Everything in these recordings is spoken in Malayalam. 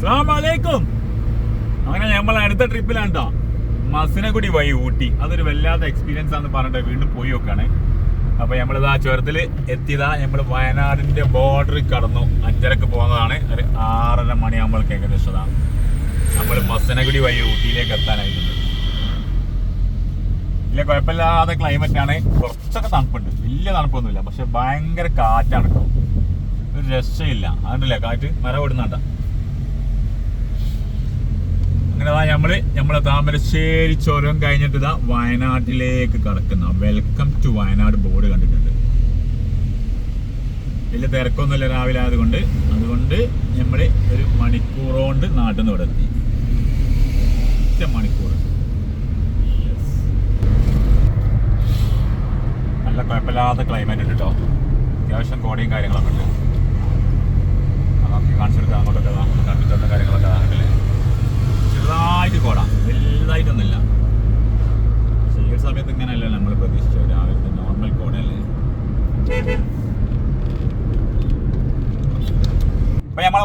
അസ്സലാമലൈക്കും. അങ്ങനെ നമ്മൾ അടുത്ത ട്രിപ്പിലാണ് കേട്ടോ മസിനഗുടി വഴി ഊട്ടി. അതൊരു വല്ലാത്ത എക്സ്പീരിയൻസ് ആണെന്ന് പറഞ്ഞിട്ട് വീണ്ടും പോയി നോക്കാണ്. അപ്പൊ നമ്മളിതാ ചുരത്തിൽ എത്തിയതാ. നമ്മൾ വയനാടിന്റെ ബോർഡർ കടന്നു. അഞ്ചരക്ക് പോകുന്നതാണ്. ഒരു ആറര മണിയാകുമ്പോഴേക്ക് ഏകദേശം നമ്മൾ മസനഗുടി വഴി ഊട്ടിയിലേക്ക് എത്താനായിട്ടുണ്ട്. ഇല്ല കുഴപ്പമില്ലാതെ ആണ്. കുറച്ചൊക്കെ തണുപ്പുണ്ട്. വലിയ തണുപ്പൊന്നുമില്ല. പക്ഷെ ഭയങ്കര കാറ്റാണ്. കേട്ടോ ഒരു രക്ഷയില്ല. അതുണ്ടല്ലേ കാറ്റ് മരം ഓടുന്നുണ്ട അങ്ങനെ നമ്മൾ നമ്മൾ താമരശ്ശേരി ചുരം കഴിഞ്ഞിട്ട് ഇതാ വയനാട്ടിലേക്ക് കടക്കുന്ന വെൽക്കം ടു വയനാട് ബോർഡ് കണ്ടിട്ടുണ്ട്. വലിയ തിരക്കൊന്നുമില്ല രാവിലെ ആയതുകൊണ്ട്. അതുകൊണ്ട് നമ്മൾ ഒരു മണിക്കൂർ കൊണ്ട് നാട്ടിൽ നിന്ന് ഇവിടെ എത്തി. ഒറ്റ മണിക്കൂർ. നല്ല കുഴപ്പമില്ലാത്ത ക്ലൈമറ്റ് ഉണ്ട് കേട്ടോ അത്യാവശ്യം കോടയും കാര്യങ്ങളൊക്കെ ഉണ്ട് അത് നമുക്ക് കാണിച്ചു കൊടുക്കാം അങ്ങോട്ടൊക്കെ ദാ കണ്ടിട്ടുള്ള കാര്യങ്ങളൊക്കെ ആണെങ്കിൽ ചെറുതായിട്ട് കോട വലുതായിട്ടൊന്നുമില്ല പക്ഷേ ഈ ഒരു സമയത്ത് ഇങ്ങനെയല്ല നമ്മൾ പ്രതീക്ഷിച്ചത് രാവിലത്തെ നോർമൽ കോടയല്ലേ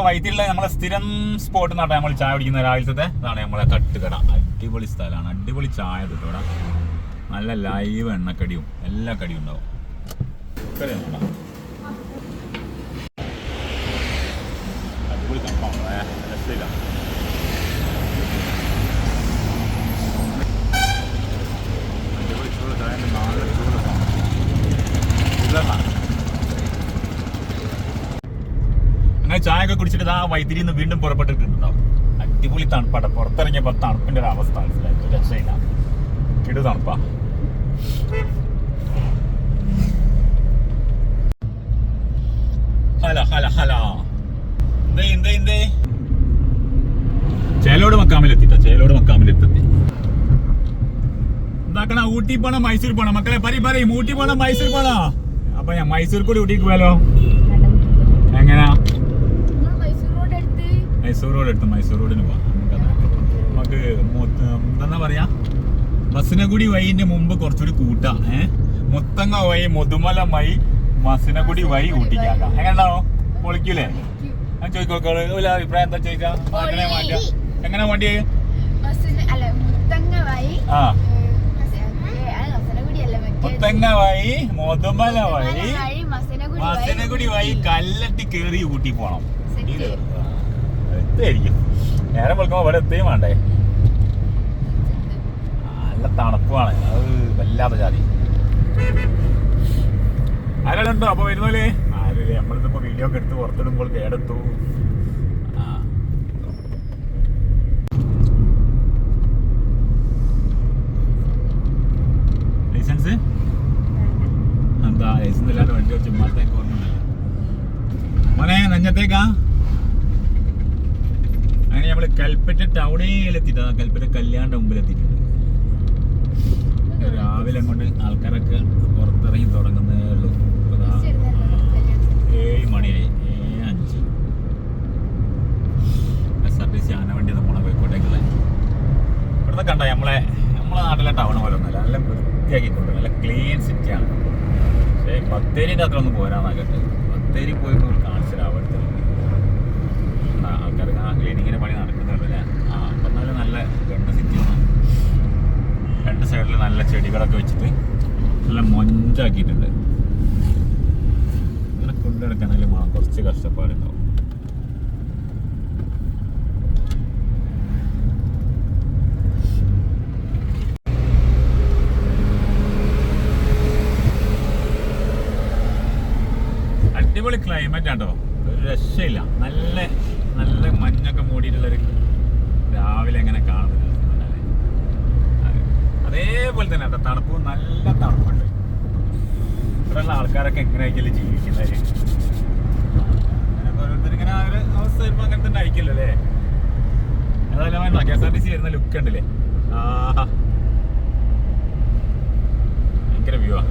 അപ്പൊ നമ്മളെ സ്ഥിരം സ്പോട്ട് എന്നാണ് നമ്മൾ ചായ കുടിക്കുന്ന രാവിലത്തെ ഇതാണ് നമ്മളെ തട്ടുകട. അടിപൊളി സ്ഥലമാണ്. അടിപൊളി ചായ കിട്ടും നല്ല ലൈവ് എണ്ണക്കടിയും എല്ലാ കടിയും ഉണ്ടാവും. ഇവിടെ ഉണ്ടോ? അടിപൊളി തണുപ്പാണ് ഏ, രക്ഷയില്ല അടിപൊളി ചൂട് ചായ ഉണ്ട്, നാല് ചൂട് സാധനം. ഇതെന്നാ? അങ്ങനെ ചായ ഒക്കെ കുടിച്ചിട്ട് ആ വൈദ്യുതി നിന്ന് വീണ്ടും പുറപ്പെട്ടിട്ടുണ്ടാവും. അടിപൊളി തണുപ്പാട്ടെ പുറത്തിറങ്ങിയപ്പോ തണുപ്പിന്റെ ഒരു അവസ്ഥ മനസ്സിലായി? രക്ഷയില്ല. കിടു തണുപ്പാ. ഹല ഹല ഹല. എന്തേ എന്തേ എന്തേ? ചേലോട് മക്കാമിലെത്തിട്ടോ ചേലോട് മക്കാമിലെത്തി എന്താക്കണ? ഊട്ടി പോണം മൈസൂർ പോണം. മക്കളെ പറയും പറയും ഊട്ടി പോണം മൈസൂർ പോണോ. അപ്പൊ ഞാൻ മൈസൂർ കൂടി ഊട്ടിക്ക് പോയാലോ? എങ്ങനാ? മൈസൂർ റോഡ് എടുത്ത് മൈസൂർ റോഡ് എടുത്ത് മൈസൂർ റോഡിന് പോവാം നമുക്ക് എന്താ പറയാ? ബസ്സിനഗുടി വൈന്റെ മുമ്പ് കുറച്ചുകൂടി കൂട്ടാ ഏഹ് മുത്തങ്ങ വഴി മുതുമല വഴി മസിനഗുടി വഴി ഊട്ടിക്കാക്കാം എങ്ങനെയാണോ പൊളിക്കൂലേ? ഞാൻ ചോദിക്കോളൂ ഒരു അഭിപ്രായം എന്താ ചോദിച്ചാ? എങ്ങനെ മാറ്റാ. എങ്ങനെ വണ്ടി ആ. മുത്തങ്ങ വഴി മുതുമല വഴി മസിനഗുടി വഴി കല്ലട്ടി കേറി ഊട്ടി പോണം. Set. നേരം എത്തായിരിക്കും നേരെ വിളിക്കുമ്പോ ഇവിടെ എത്തുകയും വേണ്ടേ? നല്ല തണുപ്പാണ്. അത് വല്ലാത്ത ജാതി. ആരാളുണ്ടോ അപ്പൊ വരുന്നോലേ ആര് നമ്മളിതിപ്പോ വീഡിയോ ഒക്കെ എടുത്ത് പുറത്തിടുമ്പോൾ കേടെത്തു ആ. ലൈസൻസ്? എന്താ? ലൈസൻസ് ഇല്ലാണ്ട് വണ്ടി ചുമ്മാത്തേക്ക് ഓർമ്മ മോനെ നെഞ്ഞത്തേക്കാ? അങ്ങനെ നമ്മൾ കൽപ്പറ്റ ടൗണിലെത്തിട്ടാ കൽപ്പറ്റ കല്യാണിന്റെ മുമ്പിലെത്തിയിട്ടുണ്ട് രാവിലെ കൊണ്ട് ആൾക്കാരൊക്കെ പുറത്തിറങ്ങി തുടങ്ങുന്നേ ഉള്ളൂ. ഏഴ് മണിയായി. ഏഴ് അഞ്ച്. എസ് ആർ ടി സി ആനവണ്ടി പോണ കോഴിക്കോട്ടേക്കുള്ള. ഇവിടുന്ന് കണ്ട നമ്മളെ നമ്മളെ നാട്ടിലെ ടൗൺ പോലെ ഒന്നുമല്ല. നല്ല വൃത്തിയാക്കിക്കൊണ്ട് നല്ല ക്ലീൻ സിറ്റിയാണ്. പക്ഷേ ബത്തേരിന്റെ അത്ര ഒന്നും പോരാന്നാകട്ടെ ബത്തേരി പോയി കാണിച്ചില്ല അവിടുത്തെ. ആൾക്കാർക്ക് ആ ക്ലീനിങ്ങിന് പണി നടക്കുന്നുണ്ടല്ലേ ആ അപ്പം നല്ല നല്ല ഗണ്ട് സിറ്റിയാണ്. രണ്ട് സൈഡിൽ നല്ല ചെടികളൊക്കെ വെച്ചിട്ട് നല്ല മൊഞ്ചാക്കിയിട്ടുണ്ട്. ഇങ്ങനെ കൊണ്ടുനടക്കണമെങ്കിൽ മാ കുറച്ച് കഷ്ടപ്പാടുണ്ടാവും. അടിപൊളി ക്ലൈമറ്റ് ആട്ടോ. ഒരു രക്ഷയില്ല. നല്ല നല്ല മഞ്ഞൊക്കെ മൂടിയിട്ടുള്ളൊരു രാവിലെ എങ്ങനെ കാണുന്നത് അതേപോലെ തന്നെ കേട്ടോ തണുപ്പും നല്ല തണുപ്പുണ്ട്. ഇവിടെയുള്ള ആൾക്കാരൊക്കെ എങ്ങനെയൊക്കെയല്ലേ ജീവിക്കുന്നത്. അങ്ങനെയൊക്കെ ഓരോരുത്തർ ഇങ്ങനെ ആ ഒരു അവസ്ഥ വരുമ്പോൾ അങ്ങനെ തന്നെ ആയിരിക്കില്ല അല്ലേ? അതല്ല വേണ്ട K S R T C വരുന്ന ലുക്ക് ഉണ്ടല്ലേ ഭയങ്കര വ്യൂ ആ.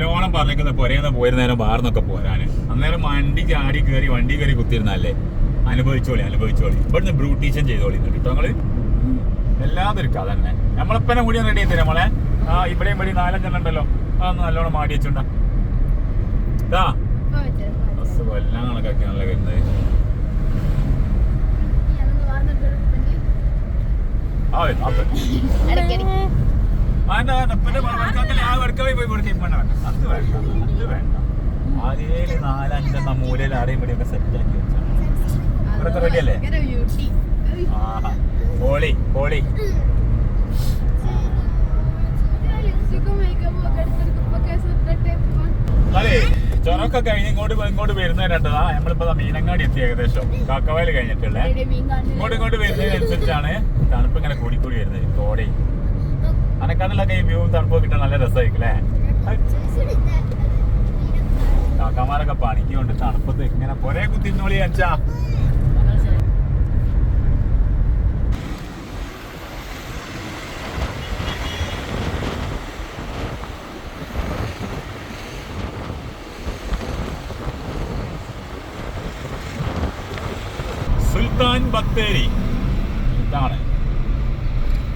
നല്ലോണം പറഞ്ഞേക്കുന്നത് പൊരേന്ന് പോയിരുന്നേരം ബാർന്നൊക്കെ പോരാന്. അന്നേരം വണ്ടി ചാടി കയറി വണ്ടി കയറി കുത്തിയിരുന്നല്ലേ അനുഭവിച്ചോളി അനുഭവിച്ചോളി. ഇവിടുന്ന് ബ്രൂട്ടീഷൻ ചെയ്തോളി കേട്ടോ. ഞങ്ങൾ എല്ലാതൊരു കഥ തന്നെ. നമ്മളിപ്പനെ കൂടി റെഡി ചെയ്തേ നമ്മളെ ആ ഇവിടെയും ഇവിടെ നാലഞ്ചെണ്ണം ഉണ്ടല്ലോ. അതൊന്ന് നല്ലോണം മാടി വെച്ചുണ്ട. കണക്കാക്കിയാണല്ലോ വരുന്നത് ആ വേണ്ട വേണ്ട ഇപ്പന്റെ വർക്കാക്കല്ലേ ആ വർക്കവേ പോയി കൊടുക്കും വേണ്ട വേണ്ട. അത് വേണ്ട വേണ്ട. ആകേൽ നാലഞ്ചെണ്ണം മൂലയിൽ ആരെയും ഇവിടെയൊക്കെ സെറ്റ് ആക്കി വെച്ചാൽ ഇവരൊക്കെ ready അല്ലേ? ആഹാ. സുട്ടിട്ട് പോവാൻ. അതെ ചൊറൊക്കെ കഴിഞ്ഞ് ഇങ്ങോട്ട് ഇങ്ങോട്ട് വരുന്നതിനായിട്ടാ നമ്മളിപ്പോ മീനങ്ങാടി എത്തി ഏകദേശം. കാക്കവയൽ കഴിഞ്ഞിട്ടുള്ളേ. ഇവിടെ മീൻ കാണുന്നില്ല. ഇങ്ങോട്ട് ഇങ്ങോട്ട് വരുന്നതിനനുസരിച്ചാണ് തണുപ്പ് ഇങ്ങനെ കൂടിക്കൂടി വരുന്നത്. കോടി അനക്കാട്ടിലൊക്കെ ഈ വ്യൂവും തണുപ്പൊക്കെ നല്ല രസമായിരിക്കും കാക്കാമാരൊക്കെ പണിക്കുകൊണ്ട് തണുപ്പത്ത് ഇങ്ങനെ പൊരേ കുത്തിന്നോളി അച്ഛാ. Sultan Bathery.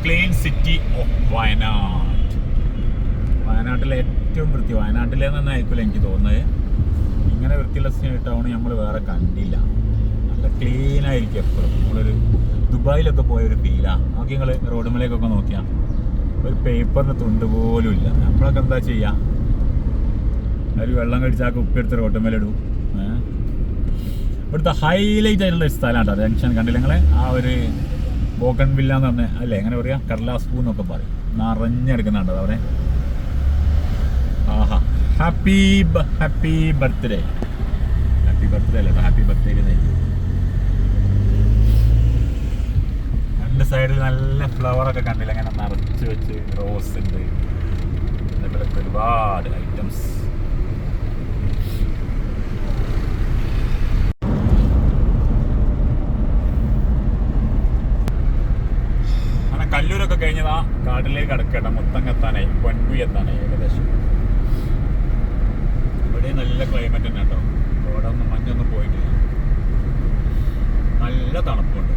Clean city of Wayanad. വയനാട്ടിലെ ഏറ്റവും വൃത്തി വയനാട്ടിലെ തന്നെ ആയിരിക്കില്ല എനിക്ക് തോന്നുന്നത്. ഇങ്ങനെ വൃത്തിയുള്ള ടൗൺ നമ്മൾ വേറെ കണ്ടില്ല. നല്ല ക്ലീൻ ആയിരിക്കും എപ്പോഴും. നമ്മളൊരു ദുബായിലൊക്കെ പോയ ഒരു ഫീലാണ് നോക്കി നിങ്ങൾ റോഡ് മലയൊക്കെ നോക്കിയാൽ ഒരു പേപ്പറിന് തുണ്ട് പോലും ഇല്ല. നമ്മളൊക്കെ എന്താ ചെയ്യാം? ഒരു വെള്ളം കടിച്ചാൽ കുപ്പിയെടുത്ത് റോട്ടുമേലിടും ഇടും ഇവിടുത്തെ ഹൈലൈറ്റ് ആയിട്ടുള്ള ഒരു സ്ഥലമാണ് കേട്ടോ. ജംഗ്ഷൻ കണ്ടില്ല. നിങ്ങളെ ആ ഒരു ബോക്കൺ വില്ല എന്ന് പറഞ്ഞ അല്ലേ എങ്ങനെ പറയാ? കടലാസ് പൂ എന്നൊക്കെ പറയും. നിറഞ്ഞെടുക്കുന്നുണ്ട് അവിടെ. ആഹാ. Happy happy birthday happy birthday അല്ല? ഹാപ്പി ബർത്ത്ഡേ രണ്ട് സൈഡിൽ നല്ല ഫ്ലവർ ഒക്കെ കണ്ടില്ല. അങ്ങനെ നിറച്ച് വെച്ച് റോസ് ഉണ്ട്. അതേപോലെ ഒരുപാട് ഐറ്റംസ് അങ്ങനെ കഴിഞ്ഞത് ആ കാട്ടിലേക്ക് അടക്കേണ്ട മൊത്തം എത്താനായി. പൊൻകുയി എത്താനായി ഏകദേശം. ഇവിടെ നല്ല ക്ലൈമറ്റ് തന്നെ കേട്ടോ. ഒന്ന് മഞ്ഞൊന്നും പോയിട്ടില്ല. നല്ല തണുപ്പുണ്ട്.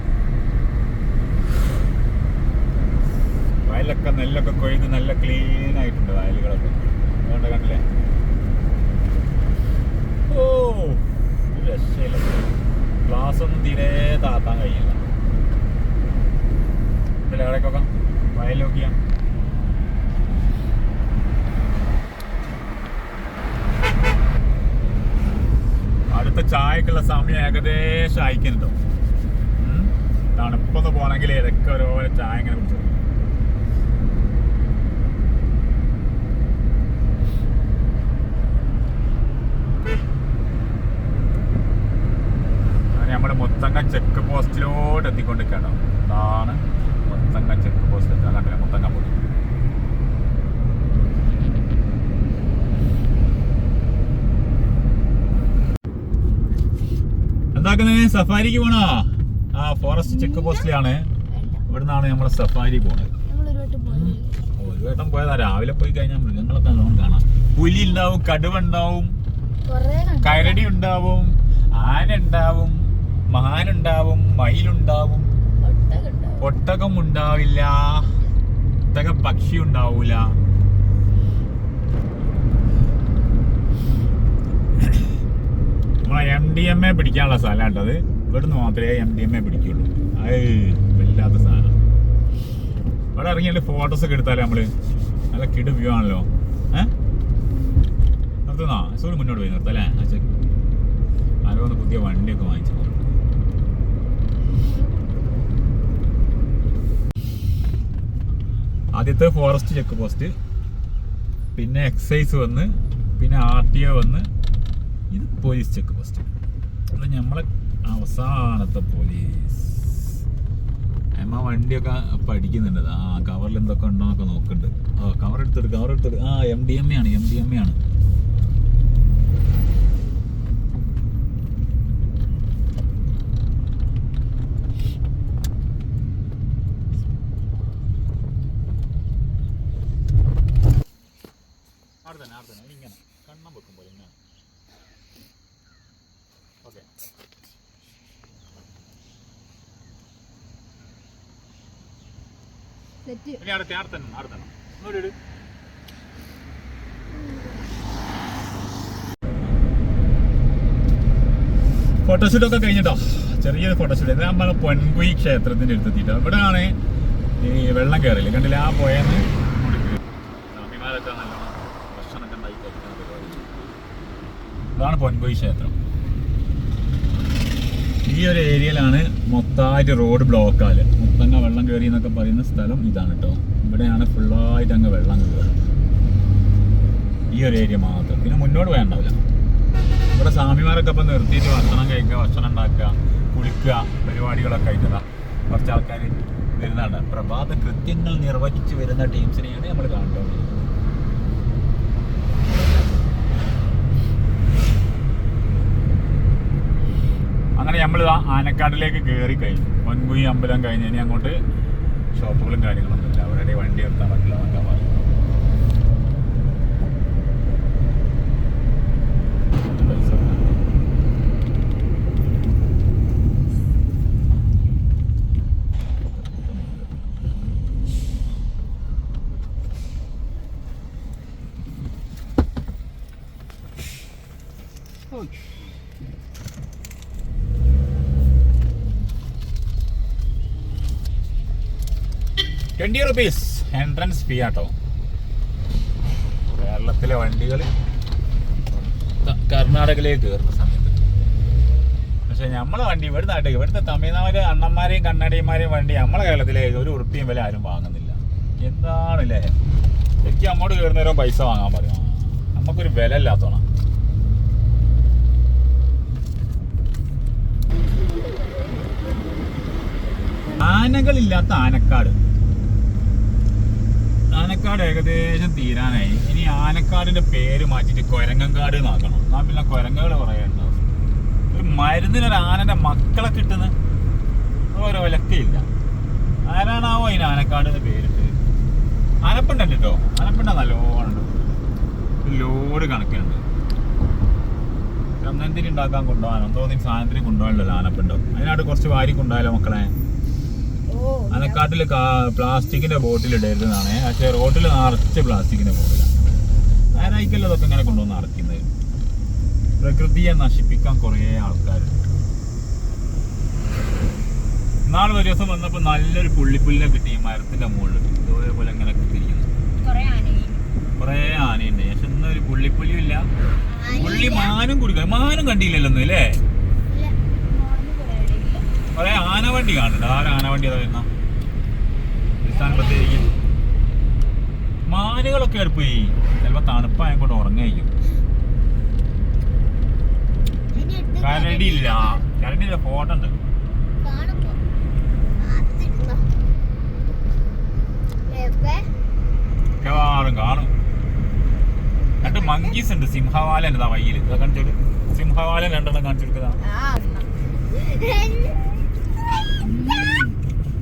വയലൊക്കെ നെല്ലൊക്കെ കൊയ്ത് നല്ല ക്ലീൻ ആയിട്ടുണ്ട് വയലുകളൊക്കെ. അതുകൊണ്ട് കണ്ടില്ലേ? ഓ രക്ഷയില്ല. ഗ്ലാസ് ഒന്നും തീരെ താത്താൻ കഴിയില്ല. ഇതിൽ നോക്കിയാ അടുത്ത ചായക്കുള്ള സമയം ഏകദേശം അയക്കുന്നുണ്ടോ തണുപ്പൊന്ന് പോകണമെങ്കിൽ ഇതൊക്കെ ഓരോ ചായ ഇങ്ങനെ കുടിച്ചു നമ്മുടെ മുത്തങ്ങ ചെക്ക് പോസ്റ്റിലോട്ട് എത്തിക്കൊണ്ടിരിക്കണം അതാണ് പോസ്റ്റ് എത്താൻ കണ്ടില്ല മുത്തങ്ങ പൊടി എന്താക്കുന്നത് സഫാരിക്ക് പോണോ? ആ ഫോറസ്റ്റ് ചെക്ക് പോസ്റ്റിലാണ്. ഇവിടുന്നാണ് നമ്മളെ സഫാരി പോണത്. ഒരു വട്ടം പോയതാ. രാവിലെ പോയി കഴിഞ്ഞാൽ മൃഗങ്ങളൊക്കെ നല്ലോണം കാണാം. പുലി ഉണ്ടാവും കടുവ ഉണ്ടാവും. കരടി ഉണ്ടാവും ആന ഉണ്ടാവും മാനുണ്ടാവും മയിലുണ്ടാവും ഒട്ടകം ഉണ്ടാവില്ല ഒട്ടക പക്ഷി ഉണ്ടാവൂല എം ഡി എം എ പിടിക്കാനുള്ള സ്ഥലം കേട്ടത് ഇവിടുന്ന് മാത്രമേ എം ഡി എം എ പിടിക്കുള്ളൂ. വല്ലാത്ത സാധനം. ഇവിടെ ഇറങ്ങിയാൽ ഫോട്ടോസ് ഒക്കെ എടുത്താലേ നമ്മൾ? നല്ല കിട് വ്യൂ ആണല്ലോ. ഏഹ് നിർത്തുന്നോ? സൂര്യ മുന്നോട്ട് പോയി നിർത്തല്ലേ? ആരോ ഒന്ന് പുതിയ വണ്ടിയൊക്കെ വാങ്ങിച്ചു. ആദ്യത്തെ ഫോറസ്റ്റ് ചെക്ക് പോസ്റ്റ് പിന്നെ എക്സൈസ് വന്ന് പിന്നെ ആർ ടി ഒ വന്ന് ഇത് പോലീസ് ചെക്ക് പോസ്റ്റ് അത് നമ്മളെ അവസാനത്തെ പോലീസ് അമ്മ വണ്ടിയൊക്കെ പഠിക്കുന്നുണ്ട്. ആ കവറിൽ എന്തൊക്കെ ഉണ്ടോ എന്നൊക്കെ നോക്കുന്നുണ്ട് ആ കവർ എടുത്തെടുക്കും കവർ എടുത്തെടുക്കും ആ എം ഡി എം എ ആണ് എം ഡി എം എ ആണ് അവിടെ തന്നെ അവിടെ തന്നെ ഇങ്ങനെ കണ്ണം വെക്കുമ്പോൾ ഇങ്ങനെ ഓക്കെ സെറ്റ്. ഇനി അടുത്ത അവിടെ തന്നെ അവിടെ തന്നെ ഇങ്ങോട്ട് ഇട്. ഫോട്ടോഷൂട്ട് ഒക്കെ കഴിഞ്ഞിട്ടോ? ചെറിയൊരു ഫോട്ടോഷൂട്ട് ഇത് നമ്മളെ പൊൻകുയി ക്ഷേത്രത്തിന്റെ അടുത്തെത്തിയിട്ട്. ഇവിടെ ആണ് ഈ വെള്ളം കയറില്ല? കണ്ടില്ല? ആ പോയെന്ന് ഇതാണ് പൊൻകുയി ക്ഷേത്രം. ഈ ഒരു ഏരിയയിലാണ് മൊത്തമായിട്ട് റോഡ് ബ്ലോക്കാൽ. മൊത്തങ്ങ വെള്ളം കയറി എന്നൊക്കെ പറയുന്ന സ്ഥലം ഇതാണ് കേട്ടോ ഇവിടെയാണ് ഫുള്ളായിട്ട് അങ്ങ് വെള്ളം കയറുക ഈ ഒരു ഏരിയ മാത്രം. പിന്നെ മുന്നോട്ട് വേണ്ടാവില്ല ഇവിടെ സ്വാമിമാരൊക്കെ ഇപ്പം നിർത്തിയിട്ട് ഭക്ഷണം കഴിക്കുക ഭക്ഷണം ഉണ്ടാക്കുക കുളിക്കുക പരിപാടികളൊക്കെ ആയിട്ടതാ കുറച്ച് ആൾക്കാർ വരുന്നുണ്ട് പ്രഭാത കൃത്യങ്ങൾ നിർവഹിച്ച് വരുന്ന ടീംസിനെയാണ് നമ്മൾ കാണുന്നത് അങ്ങനെ നമ്മൾ ആനക്കാടിലേക്ക് കയറി കഴിഞ്ഞു. പൊൻകുയി അമ്പലം കഴിഞ്ഞ് ഇനി അങ്ങോട്ട് ഷോപ്പുകളും കാര്യങ്ങളൊന്നും ഇല്ല. അവരുടെ വണ്ടി നിർത്താൻ പറ്റില്ല എന്നൊക്കെ പറഞ്ഞു. പൈസ twenty rupees entrance fee auto. കേരളത്തിലെ വണ്ടികൾ കർണാടകയിലേക്ക് കയറുന്ന സമയത്ത്. പക്ഷെ നമ്മളെ വണ്ടി ഇവിടുത്തെ നാട്ടിലേക്ക് ഇവിടുത്തെ തമിഴ്നാട് അണ്ണന്മാരെയും കണ്ണടിയന്മാരെയും വണ്ടി നമ്മളെ കേരളത്തിലേക്ക് ഒരു ഉറുപ്പിയും വില ആരും വാങ്ങുന്നില്ല. എന്താണല്ലേ എനിക്ക് അങ്ങോട്ട് കയറുന്നവരോ പൈസ വാങ്ങാൻ പറയും. നമുക്കൊരു വില ഇല്ലാത്തോണം. ആനകളില്ലാത്ത ആനക്കാട്. ആനക്കാട് ഏകദേശം തീരാനായി. ഇനി ആനക്കാടിന്റെ പേര് മാറ്റിയിട്ട് കൊരങ്ങങ്കാട് എന്നാക്കണം എന്നാ പിന്നെ കൊരങ്ങകൾ പറയാനുണ്ടാവും ഒരു മരുന്നിനൊരു ആനന്റെ മക്കളെ കിട്ടുന്ന ഓരോ വിലക്കയില്ല ആരാണാവോ അതിന് ആനക്കാടിന്റെ പേരിട്ട് ആനപ്പിണ്ടല്ലോ കേട്ടോ. ആനപ്പിണ്ട നല്ലോണുണ്ട് ലോഡ് കണക്കുണ്ട് ചന്ദനത്തിന് ഉണ്ടാക്കാൻ കൊണ്ടുപോകാനോ? തോന്നി സാധനത്തിന് കൊണ്ടുപോകാനല്ലോ ആനപ്പിണ്ടോ? അതിനായിട്ട് കുറച്ച് വാരി കൊണ്ടുപോയാലോ മക്കളെ? അനക്കാട്ടിൽ പ്ലാസ്റ്റിക്കിന്റെ ബോട്ടിൽ ഇടരുതെന്നാണ്. പക്ഷേ റോഡിൽ നിറച്ച് പ്ലാസ്റ്റിക്കിന്റെ ബോട്ടിലാണ് ആരായിക്കല്ലോ അതൊക്കെ ഇങ്ങനെ കൊണ്ടുവന്ന് നിറയ്ക്കുന്നത്? പ്രകൃതിയെ നശിപ്പിക്കാൻ കുറേ ആൾക്കാരുണ്ട്. നാളെ ഒരു ദിവസം വന്നപ്പോൾ നല്ലൊരു പുള്ളിപ്പുല്ലിനെ കിട്ടി. മരത്തിന്റെ മുകളിൽ ഇതേപോലെ ഇങ്ങനെ തിരിയുന്നു കുറേ ആനയുണ്ട്. പക്ഷെ ഇന്നൊരു ഒരു പുള്ളിപ്പുലിയും ഇല്ല പുള്ളി മാനും കുടിക്കാം മാനും കണ്ടില്ലല്ലോ ഒന്നും അല്ലേ? കുറെ ആനവണ്ടി കാണുന്നുണ്ട്. ആരാ ആനവണ്ടി അതാ വരുന്ന പ്രത്യേകിച്ച് മാനുകളൊക്കെ എടുപ്പോയി ചിലപ്പോ തണുപ്പായ കൊണ്ട് ഉറങ്ങായിരിക്കും കരടി ഇല്ല കരടി ഇല്ല ഫോട്ടോ ഉണ്ട്. മിക്കവാറും കാണും. രണ്ട് മങ്കീസ് ഉണ്ട്. സിംഹവാലൻ ഇതാ വയ്യിൽ ഇതാ കാണിച്ചോട്. സിംഹവാലൻ രണ്ടെണ്ണം കാണിച്ചു കൊടുക്കുന്നതാ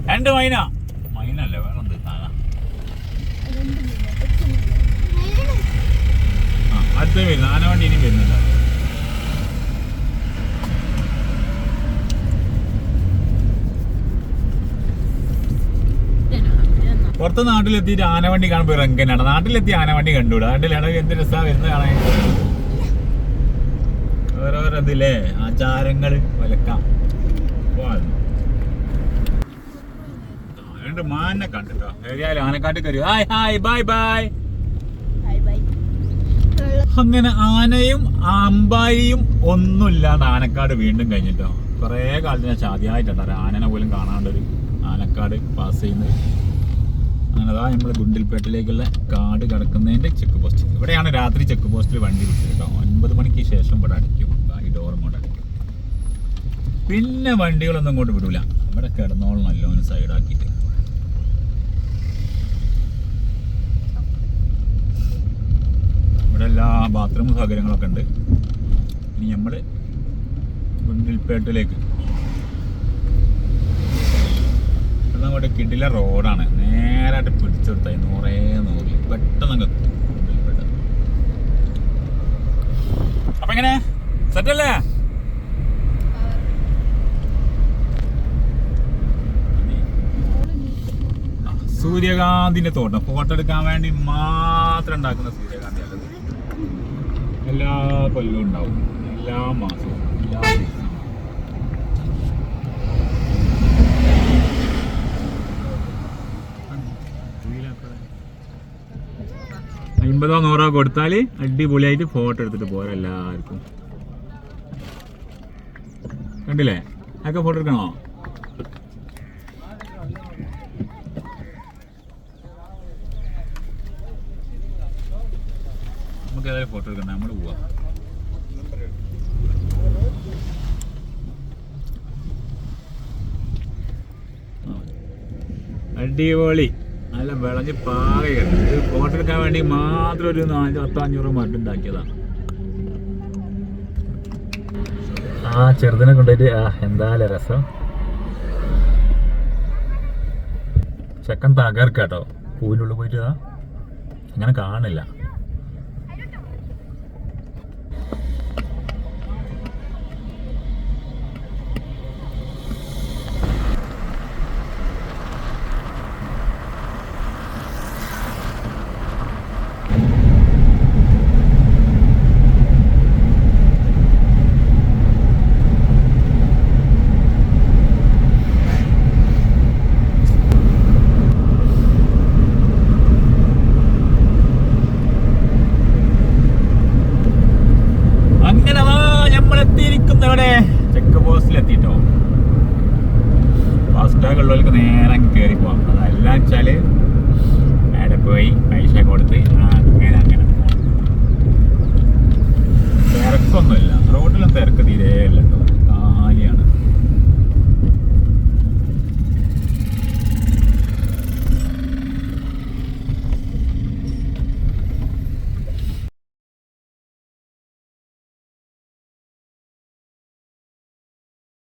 രണ്ട് മൈന. മൈന അല്ലേ വേറെ എന്ത് അടുത്ത വരുന്നു ആനവണ്ടി ഇനി വരുന്നില്ല പുറത്ത് നാട്ടിലെത്തിയിട്ട് ആനവണ്ടി കാണുമ്പോൾ റങ്കനാണ് നാട്ടിലെത്തി ആനവണ്ടി കണ്ടുകൂടാ? നാട്ടിലാണ് എന്ത് രസാ വരുന്നത് കാണാൻ. ഓരോരോ ഇതില്ലേ? ആചാരങ്ങൾ വലക്കാം. പോവായിരുന്നു രണ്ട് മാനെ കണ്ടിട്ടോ? ഏരിയാലും ആനക്കാട്ടിൽ കയറി ഹായ് ഹായ് ബൈ ബൈ അങ്ങനെ ആനയും അമ്പാരിയും ഒന്നുമില്ലാണ്ട് ആനക്കാട് വീണ്ടും കഴിഞ്ഞിട്ടോ? കുറേ കാലത്തിന് ഒരു ആനനെ പോലും കാണാണ്ടൊരു ആനക്കാട് പാസ് ചെയ്യുന്നത്. അങ്ങനെ അതാ നമ്മൾ ഗുണ്ടിൽപേട്ടിലേക്കുള്ള കാട് കിടക്കുന്നതിന്റെ ചെക്ക് പോസ്റ്റ് ഇവിടെയാണ് രാത്രി ചെക്ക് പോസ്റ്റിൽ വണ്ടി വിട്ടത് കേട്ടോ. ഒൻപത് മണിക്ക് ശേഷം ഇവിടെ അടിക്കും. ഈ ഡോർ ഇങ്ങോട്ട് അടിക്കും. പിന്നെ വണ്ടികളൊന്നും ഇങ്ങോട്ട് വിടൂല. ഇവിടെ കിടന്നോളം നല്ലോണം സൈഡാക്കിയിട്ട് ഇവിടെ എല്ലാ ബാത്റൂം സൗകര്യങ്ങളൊക്കെ ഉണ്ട്. ഇനി നമ്മൾ ഗുണ്ടിൽപേട്ടിലേക്ക് നമ്മുടെ കിടില റോഡാണ്. നേരായിട്ട് പിടിച്ചെടുത്തായി നൂറേ നൂറിൽ പെട്ടെന്ന് ഗുണ്ടിൽപേട്ട. അപ്പൊ എങ്ങനെ? സെറ്റല്ലേ സൂര്യകാന്തിന്റെ തോട്ടം. ഫോട്ടോ എടുക്കാൻ വേണ്ടി മാത്രം ഉണ്ടാക്കുന്ന സൂര്യകാന്തി എല്ലാ കൊല്ലവും ഉണ്ടാവും. എല്ലാ മാസവും. എല്ലാ അൻപതോ നൂറോ കൊടുത്താൽ അടിപൊളിയായിട്ട് ഫോട്ടോ എടുത്തിട്ട് പോരാ എല്ലാവർക്കും. കണ്ടില്ലേ? അതൊക്കെ ഫോട്ടോ എടുക്കണോ? നമുക്ക് ഏതായാലും ഫോട്ടോ എടുക്കണം നമ്മൾ പോവാം. അടിപൊളി. നല്ല വിളഞ്ഞ് പാകയാണ് ഇത് ഫോട്ടോ എടുക്കാൻ വേണ്ടി മാത്രം ഒരു നാല് പത്ത് അഞ്ഞൂറ് മട്ട് ഉണ്ടാക്കിയതാണ് ആ ചെറുതിനെ കൊണ്ടുപോയിട്ട് ആ എന്തായാലും രസം? ചെക്കൻ തകർക്കാട്ടോ. പൂവിന്റെ ഉള്ളിൽ പോയിട്ട് അങ്ങനെ കാണില്ല